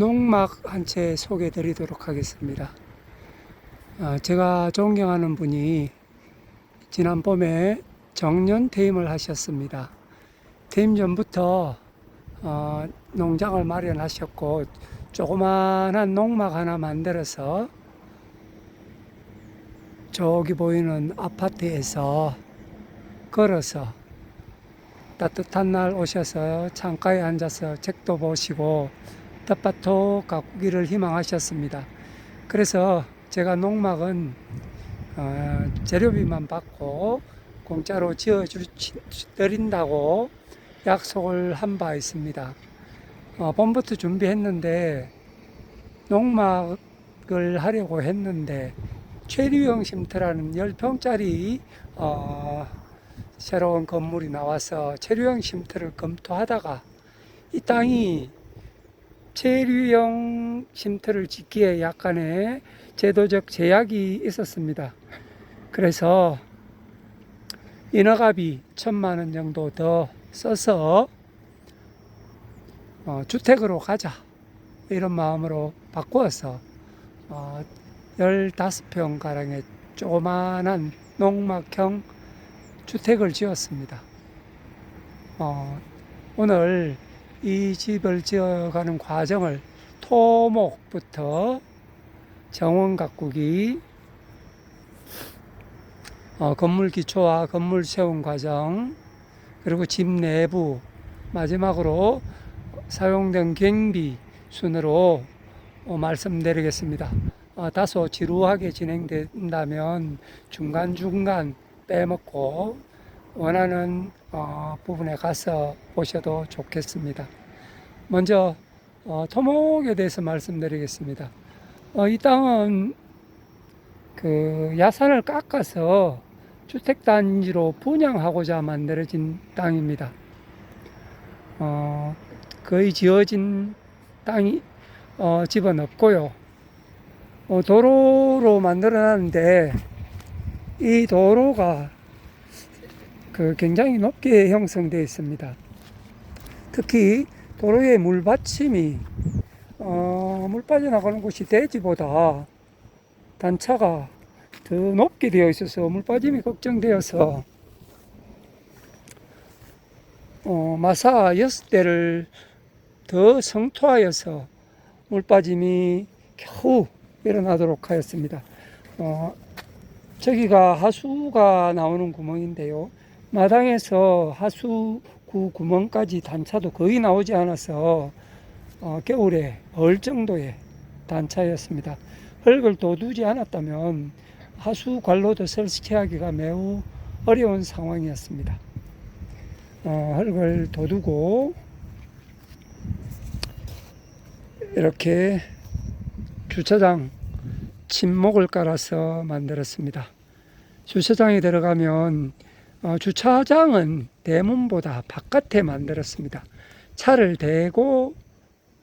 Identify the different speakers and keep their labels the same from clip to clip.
Speaker 1: 농막 한 채 소개해 드리도록 하겠습니다. 어, 제가 존경하는 분이 지난 봄에 정년 퇴임을 하셨습니다. 퇴임 전부터 어, 농장을 마련하셨고 조그마한 농막 하나 만들어서 저기 보이는 아파트에서 걸어서 따뜻한 날 오셔서 창가에 앉아서 책도 보시고 텃밭도 가꾸기를 희망하셨습니다. 그래서 제가 농막은 어, 재료비만 받고 공짜로 지어 드린다고 약속을 한 바 있습니다. 어, 봄부터 준비했는데 농막을 하려고 했는데 최류형 쉼터라는 10평짜리 어, 새로운 건물이 나와서 체류형 쉼터를 검토하다가 이 땅이 체류형 쉼터를 짓기에 약간의 제도적 제약이 있었습니다. 그래서 인허가비 천만 원 정도 더 써서 어, 주택으로 가자 이런 마음으로 바꾸어서 어, 15평 가량의 조그만한 농막형 주택을 지었습니다. 어, 오늘 이 집을 지어가는 과정을 토목부터 정원 가꾸기, 어, 건물 기초와 건물 세운 과정, 그리고 집 내부, 마지막으로 사용된 경비 순으로 어, 말씀드리겠습니다. 어, 다소 지루하게 진행된다면 중간중간 빼먹고 원하는 어, 부분에 가서 보셔도 좋겠습니다. 먼저 어, 토목에 대해서 말씀드리겠습니다. 어, 이 땅은 그 야산을 깎아서 주택단지로 분양하고자 만들어진 땅입니다. 어, 거의 지어진 땅이 어, 집은 없고요. 어, 도로로 만들어놨는데 이 도로가 그 굉장히 높게 형성되어 있습니다. 특히 도로의 물 받침이 어, 물 빠져나가는 곳이 대지보다 단차가 더 높게 되어 있어서 물 빠짐이 걱정되어서 어, 마사 6대를 더 성토하여서 물 빠짐이 겨우 일어나도록 하였습니다. 어, 저기가 하수가 나오는 구멍인데요. 마당에서 하수구 구멍까지 단차도 거의 나오지 않아서 어, 겨울에 얼 정도의 단차였습니다. 흙을 돋우지 않았다면 하수 관로도 설치하기가 매우 어려운 상황이었습니다. 어, 흙을 돋우고 이렇게 주차장 침목을 깔아서 만들었습니다. 주차장에 들어가면 어, 주차장은 대문보다 바깥에 만들었습니다. 차를 대고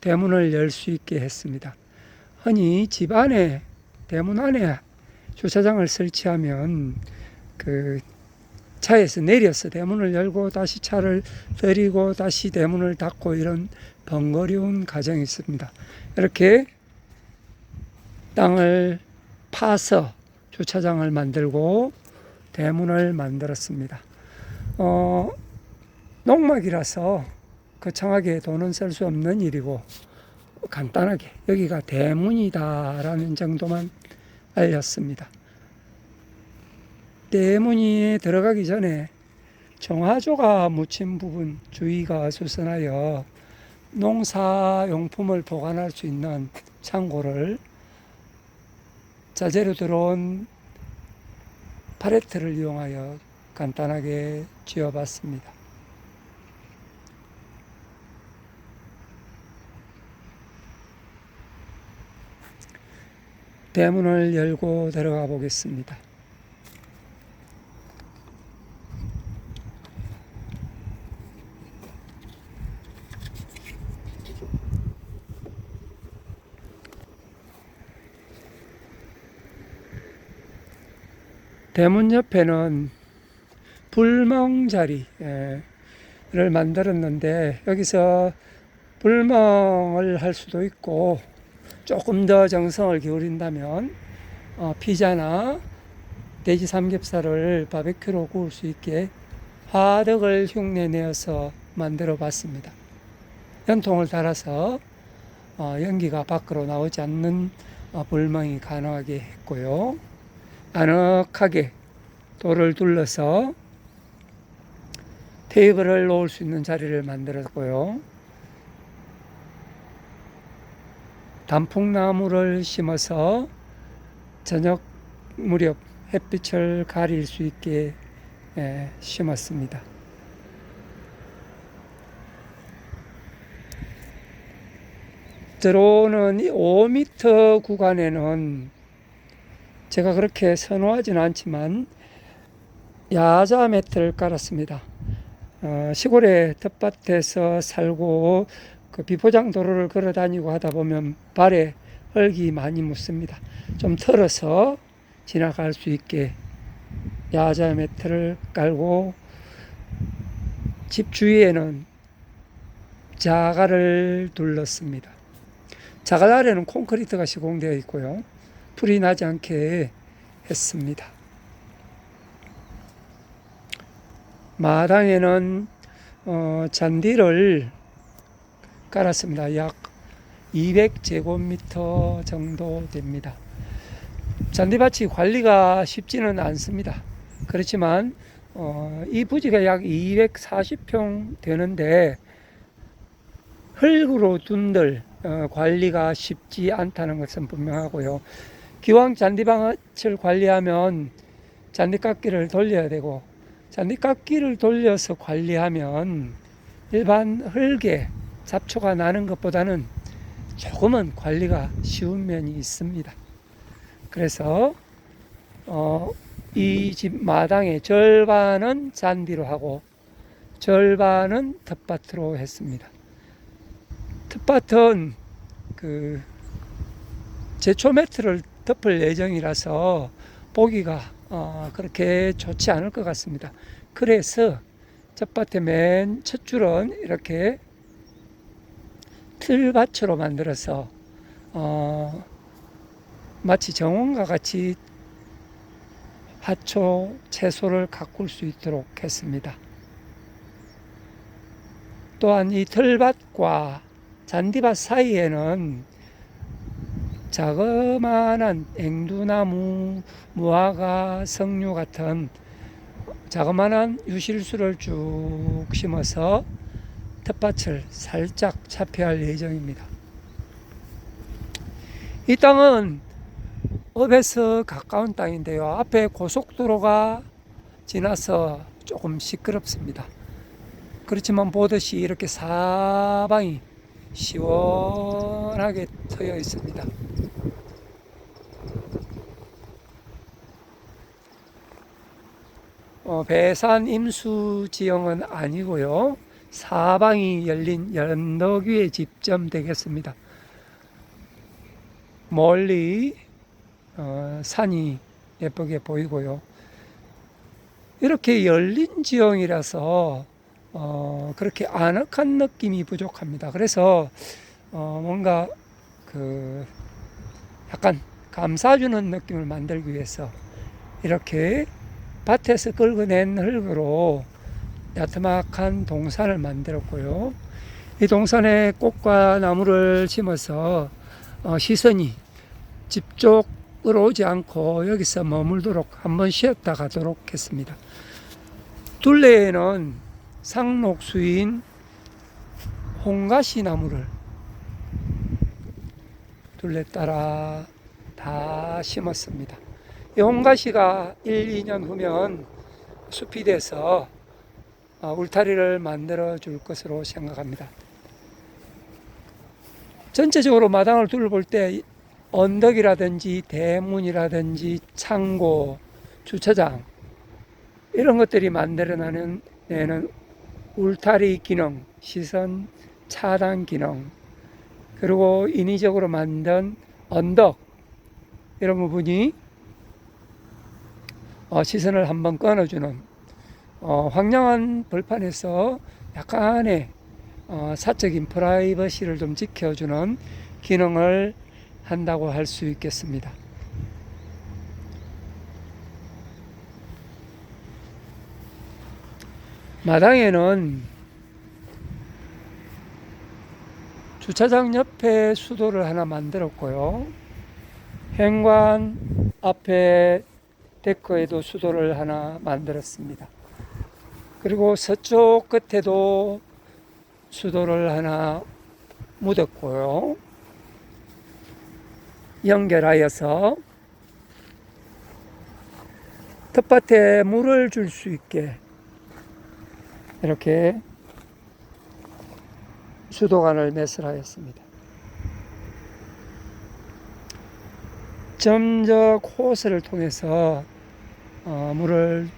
Speaker 1: 대문을 열 수 있게 했습니다. 흔히 집 안에 대문 안에 주차장을 설치하면 그 차에서 내려서 대문을 열고 다시 차를 들이고 다시 대문을 닫고 이런 번거로운 과정이 있습니다. 이렇게 땅을 파서 주차장을 만들고 대문을 만들었습니다. 어, 농막이라서 거창하게 돈은 쓸 수 없는 일이고 간단하게 여기가 대문이다라는 정도만 알렸습니다. 대문이 들어가기 전에 정화조가 묻힌 부분 주의가 수선하여 농사용품을 보관할 수 있는 창고를 자재로 들어온 파레트를 이용하여 간단하게 지어봤습니다. 대문을 열고 들어가 보겠습니다. 대문 옆에는 불멍 자리를 만들었는데 여기서 불멍을 할 수도 있고 조금 더 정성을 기울인다면 어, 피자나 돼지 삼겹살을 바베큐로 구울 수 있게 화덕을 흉내 내어서 만들어 봤습니다. 연통을 달아서 어, 연기가 밖으로 나오지 않는 어, 불멍이 가능하게 했고요. 아늑하게 돌을 둘러서 테이블을 놓을 수 있는 자리를 만들었고요. 단풍나무를 심어서 저녁 무렵 햇빛을 가릴 수 있게 예, 심었습니다. 들어오는 이 5m 구간에는 제가 그렇게 선호하진 않지만 야자 매트를 깔았습니다. 어, 시골의 텃밭에서 살고 그 비포장 도로를 걸어 다니고 하다 보면 발에 흙이 많이 묻습니다. 좀 털어서 지나갈 수 있게 야자 매트를 깔고 집 주위에는 자갈을 둘렀습니다. 자갈 아래는 콘크리트가 시공되어 있고요. 불이 나지 않게 했습니다. 마당에는 어, 잔디를 깔았습니다. 약 200제곱미터 정도 됩니다. 잔디밭이 관리가 쉽지는 않습니다. 그렇지만 어, 이 부지가 약 240평 되는데 흙으로 둔들 어, 관리가 쉽지 않다는 것은 분명하고요. 기왕 잔디밭을 관리하면 잔디깎기를 돌려야 되고 잔디깎기를 돌려서 관리하면 일반 흙에 잡초가 나는 것보다는 조금은 관리가 쉬운 면이 있습니다. 그래서 어, 이 집 마당의 절반은 잔디로 하고 절반은 텃밭으로 했습니다. 텃밭은 그 제초 매트를 덮을 예정이라서 보기가 어, 그렇게 좋지 않을 것 같습니다. 그래서 텃밭의 맨첫 줄은 이렇게 틀밭으로 만들어서 어, 마치 정원과 같이 화초, 채소를 가꿀 수 있도록 했습니다. 또한 이 틀밭과 잔디밭 사이에는 자그마한 앵두나무, 무화과, 석류 같은 자그마한 유실수를 쭉 심어서 텃밭을 살짝 차폐할 예정입니다. 이 땅은 업에서 가까운 땅인데요. 앞에 고속도로가 지나서 조금 시끄럽습니다. 그렇지만 보듯이 이렇게 사방이 시원하게 트여 있습니다. 어, 배산 임수 지형은 아니고요. 사방이 열린 연덕 위에 집점 되겠습니다. 멀리 어, 산이 예쁘게 보이고요. 이렇게 열린 지형이라서 어, 그렇게 아늑한 느낌이 부족합니다. 그래서 어, 뭔가 그 약간 감싸주는 느낌을 만들기 위해서 이렇게 밭에서 긁어낸 흙으로 야트막한 동산을 만들었고요. 이 동산에 꽃과 나무를 심어서 어, 시선이 집 쪽으로 오지 않고 여기서 머물도록 한번 쉬었다 가도록 했습니다. 둘레에는 상록수인 홍가시 나무를 둘레 따라 다 심었습니다. 이 홍가시가 1, 2년 후면 숲이 돼서 어, 울타리를 만들어 줄 것으로 생각합니다. 전체적으로 마당을 둘러볼 때 언덕이라든지 대문이라든지 창고, 주차장 이런 것들이 만들어내는 내는 울타리 기능, 시선 차단 기능, 그리고 인위적으로 만든 언덕 이런 부분이 어, 시선을 한번 끊어주는 어, 황량한 벌판에서 약간의 어, 사적인 프라이버시를 좀 지켜주는 기능을 한다고 할 수 있겠습니다. 마당에는 주차장 옆에 수도를 하나 만들었고요. 현관 앞에 데크에도 수도를 하나 만들었습니다. 그리고 서쪽 끝에도 수도를 하나 묻었고요. 연결하여서 텃밭에 물을 줄 수 있게 이렇게 수도관을 매설하였습니다. 점적 호스를 통해서 어, 물을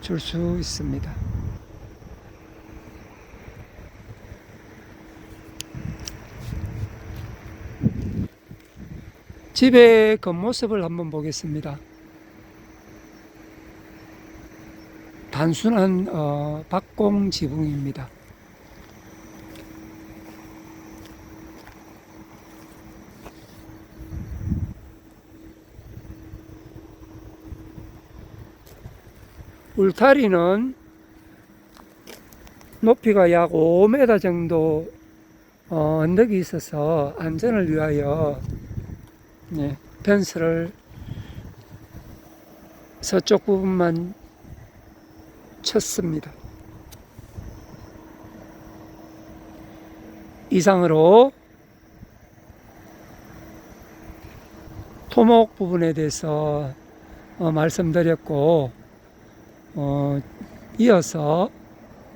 Speaker 1: 줄 수 있습니다. 집의 겉모습을 한번 보겠습니다. 단순한 어, 박공 지붕입니다. 울타리는 높이가 약 5m 정도 어, 언덕이 있어서 안전을 위하여 네, 펜스를 서쪽 부분만 쳤습니다. 이상으로 토목 부분에 대해서 어, 말씀드렸고 어, 이어서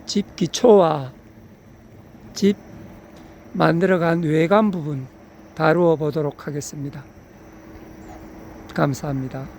Speaker 1: 집 기초와 집 만들어간 외관 부분 다루어 보도록 하겠습니다. 감사합니다.